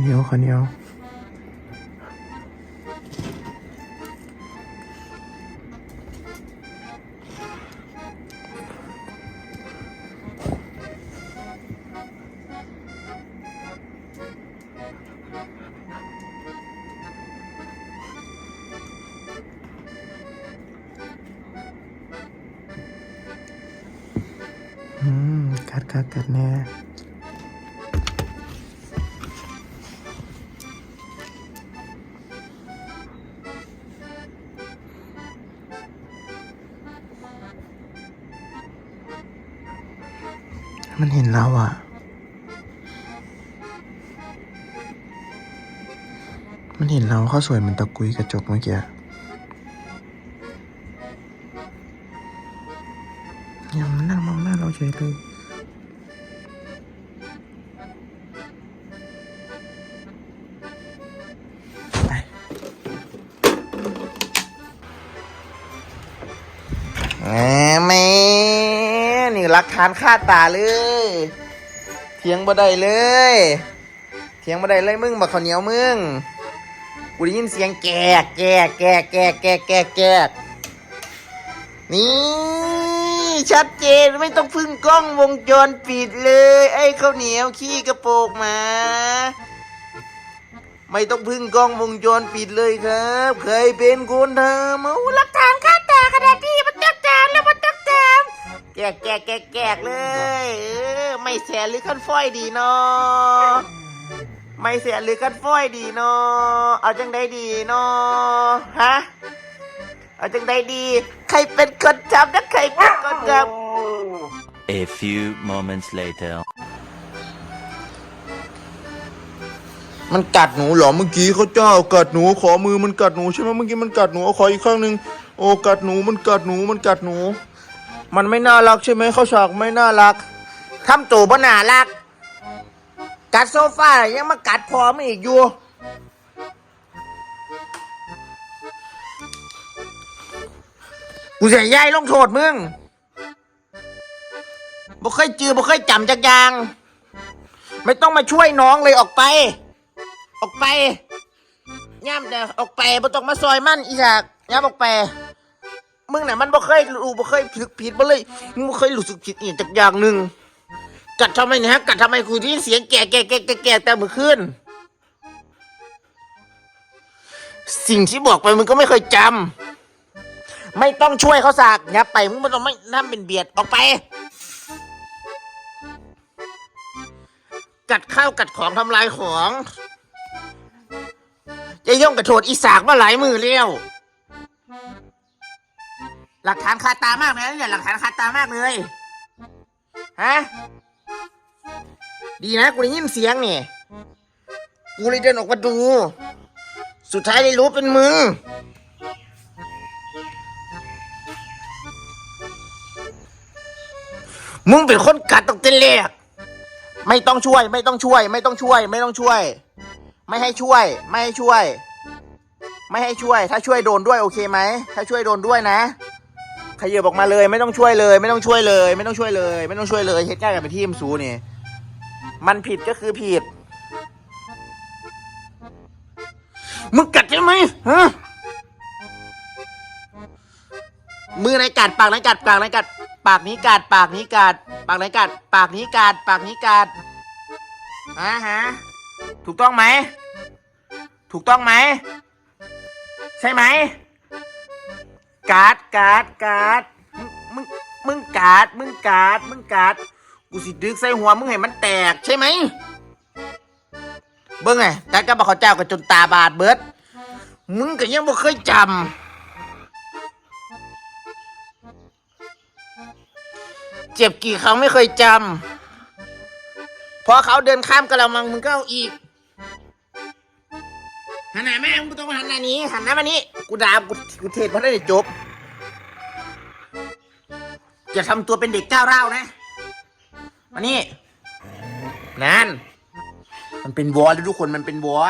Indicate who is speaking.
Speaker 1: เหนียวข้าวเหนียวอืมกัดกัดกัดแน่ มันเห็นเราอะมันเห็นเราเขาสวยเหมือนตะกุยกระจกเมื่อกี้เนี่ยมันนั่งมองหน้าเราเฉยเลยไปแรักฐานค่าตาเลย เถียงบ่ได้เลย เถียงบ่ได้เลยมึงบักข้าวเหนียวมึง กูได้ยินเสียงแกกแกกแกกแกกแกกแกกแกกนี่ชัดเจนไม่ต้องพึ่งกล้องวงจรปิดเลย ไอ้ข้าวเหนียวขี้กระโปกมา ไม่ต้องพึ่งกล้องวงจรปิดเลยครับ เคยเป็นคนทำเอาหลักฐานคาตาขนาด กกแกกแกกแกกเลยเออไม่แสนหรือคันฟ้อยดีเนาะไม่แสนหรือคันฟ้อยดีเนาะเอาจังได้ดีเนาะฮะเอาจังได้ดี ใครเป็นคนจำนะใครเป็นคนจำ
Speaker 2: A few moments later.
Speaker 1: มันกัดหนูเหรอเมื่อกี้เขาเจ้ากัดหนูขอมือมันกัดหนูใช่ไหมเมื่อกี้มันกัดหนูเอาขออีกข้างหนึ่งโอ้กัดหนูมันกัดหนูมันกัดหนู มันไม่น่ารักใช่ไหมเขาฉากไม่น่ารักทำตัวบ่น่ารัก กัดโซฟายังมากัดพอไม่อีกอยู่กูจะย้ายลงโทษมึงบ่เคยจือบ่เคยจำจักยาง ไม่ต้องมาช่วยน้องเลยออกไป ออกไปย่ำแต่ออกไปบ่ต้องมาซอยมั่นอีสากย่ำออกไป มึงน่ะมันบ่เคยรู้บ่เคยผิดผิดบ่เลยมึงบ่เคยรู้สึกผิดอีกจักอย่างหนึ่งกัดทำไมเนี่ยฮะกัดทำไมกูได้ยินเสียงแก่แก่แก่แก่แก่แต่เมื่อคืนสิ่งที่บอกไปมึงก็ไม่เคยจำไม่ต้องช่วยเขาสากย่าไปมึงไม่ต้องไม่ทำเป็นเบียดออกไป กัดข้าวกัดของทำลายของจะย่องกระโถดอีสากมาหลายมือเลี้ยว หลักฐานคาตามากเลยนะเนี่ยหลักฐานคาตามากเลย ฮะ ดีนะกูได้ยินเสียงนี่ กูเลยเดินออกมาดู สุดท้ายได้รู้เป็นมึง มึงเป็นคนกัดตั้งแต่แรกไม่ต้องช่วย ไม่ต้องช่วย ไม่ต้องช่วย ไม่ต้องช่วย ไม่ให้ช่วย ไม่ให้ช่วย ไม่ให้ช่วย ถ้าช่วยโดนด้วยโอเคไหม ถ้าช่วยโดนด้วยนะ ขยับออกมาเลย ไม่ต้องช่วยเลย ไม่ต้องช่วยเลย ไม่ต้องช่วยเลย ไม่ต้องช่วยเลยเฮ็ดง่ายกันไปที่มสูนี่ มันผิดก็คือผิด มึงกัดใช่ไหมฮะมือไหนกัดปากไหนกัดปากไหนกัด ปากนี้กัด ปากนี้กัด ปากไหนกัด ปากนี้กัด ปากนี้กัดอ่าฮะถูกต้องไหม ถูกต้องไหม ใช่ไหม การ์ดการ์ดการ์ดมึงมึงการ์ดมึงการ์ดมึงการ์ดกูสิดึกใส่หัวมึงให้มันแตกใช่ไหมเบิ้งไงการ์ดก็บอกเขาเจ้ากันจนตาบาดเบิดมึงก็ยังบ่เคยจำเจ็บกี่ครั้งไม่เคยจำพอเขาเดินข้ามกระมังมึงก็เอาอีก หันหน้าแม่มึงต้องมาหันหน้านี้หันหน้ามานี้กูด่ากูกูเทศเพราะได้จบอย่าทำตัวเป็นเด็กก้าวร้าวนะมานี่นั่นมันเป็นวอลแล้วทุกคนมันเป็นวอล